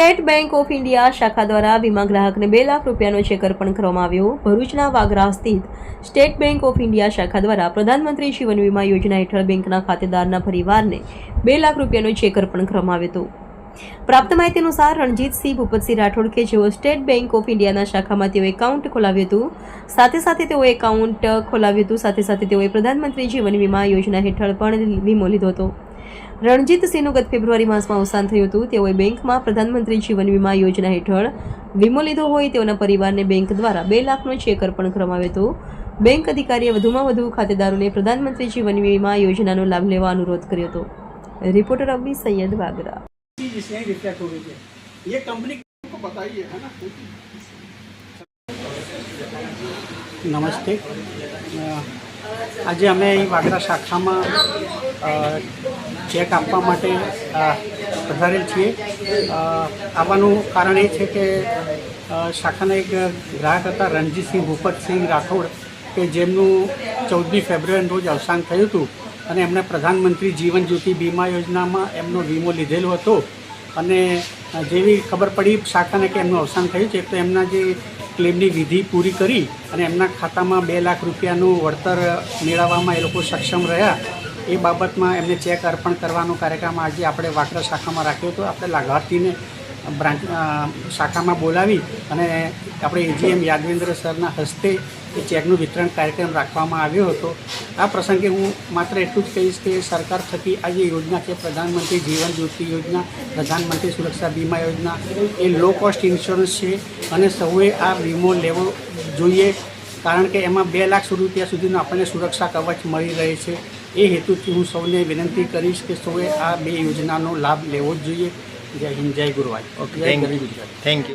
State bank of India શાખા દ્વારા વીમા ગ્રાહકને બે લાખ રૂપિયાનો ચેક અર્પણ કરવામાં આવ્યો. ભરૂચના વાગરા સ્થિત સ્ટેટ બેંક ઓફ ઇન્ડિયા શાખા દ્વારા પ્રધાનમંત્રી જીવન વીમા યોજના હેઠળ બેંકના ખાતેદારના પરિવારને બે લાખ રૂપિયાનો ચેક અર્પણ કરવામાં આવ્યો હતો. પ્રાપ્ત માહિતી અનુસાર, રણજીતસિંહ, ભૂપતસિંહ રાઠોડ કે જેઓ સ્ટેટ બેંક ઓફ ઇન્ડિયાના શાખામાં તેઓ એકાઉન્ટ ખોલાવ્યું હતું, સાથે સાથે તેઓ એકાઉન્ટ ખોલાવ્યું હતું, સાથે સાથે તેઓએ પ્રધાનમંત્રી જીવન વીમા યોજના હેઠળ પણ વીમો લીધો હતો. રણજીતસિંહનું ગત ફેબ્રુઆરી માસમાં અવસાન થયું હતું તેઓએ બેંકમાં પ્રધાનમંત્રી જીવન વીમા યોજના હેઠળ વીમો લીધો હોય તેઓના પરિવારને બેંક દ્વારા બે લાખનો ચેક અર્પણ કરવામાં આવ્યો હતો બેંક અધિકારીએ વધુમાં વધુ ખાતેદારોને પ્રધાનમંત્રી જીવન વીમા યોજનાનો લાભ લેવા અનુરોધ કર્યો હતો રિપોર્ટર અબ્બી સૈયદ વાગરા चीज इसमें रिफ्लेक्ट हो गई है ये कंपनी को बताइए है ना નમસ્તે અ, આજે અમે અહીં વાગરા શાખામાં અ, ચેક આપવા માટે પધારેલ છીએ. આવવાનું કારણ એ છે કે શાખાના એક ગ્રાહક હતા, રણજીતસિંહ ભૂપતસિંહ રાઠોડ, કે જેમનું ચૌદમી ફેબ્રુઆરી રોજ અવસાન થયું હતું અને એમણે પ્રધાનમંત્રી જીવન જ્યોતિ વીમા યોજનામાં એમનો વીમો લીધેલો હતો. અને જેવી ખબર પડી શાખાને કે એમનું અવસાન થયું છે, તો એમના જે ક્લેમની વિધિ પૂરી કરી અને એમના ખાતામાં બે લાખ રૂપિયાનું વળતર મેળવવામાં એ લોકો સક્ષમ રહ્યા. એ બાબતમાં એમને ચેક અર્પણ કરવાનો કાર્યક્રમ આજે આપણે વાકરા શાખામાં રાખ્યો હતો. આપણે લાભાર્થીને બ્રાન્ચ શાખામાં બોલાવી અને આપણે એજીએમ યાદવેન્દ્ર સરના હસ્તે એ ચેકનું વિતરણ કાર્યક્રમ રાખવામાં આવ્યો હતો. આ પ્રસંગે હું માત્ર એટલું જ કહીશ કે સરકાર થકી આ જે યોજના છે, પ્રધાનમંત્રી જીવન જ્યોતિ યોજના, પ્રધાનમંત્રી સુરક્ષા વીમા યોજના, એ લો કોસ્ટ ઇન્સ્યોરન્સ છે અને સૌએ આ વીમો લેવો જોઈએ. કારણ કે એમાં બે લાખ રૂપિયા સુધીનું આપણને સુરક્ષા કવચ મળી રહે છે. એ હેતુથી હું સૌને વિનંતી કરીશ કે સૌએ આ બે યોજનાનો લાભ લેવો જ જોઈએ. જય હિન્દ જય ગુરુવાય ઓકે જય ગુજરાત. Thank you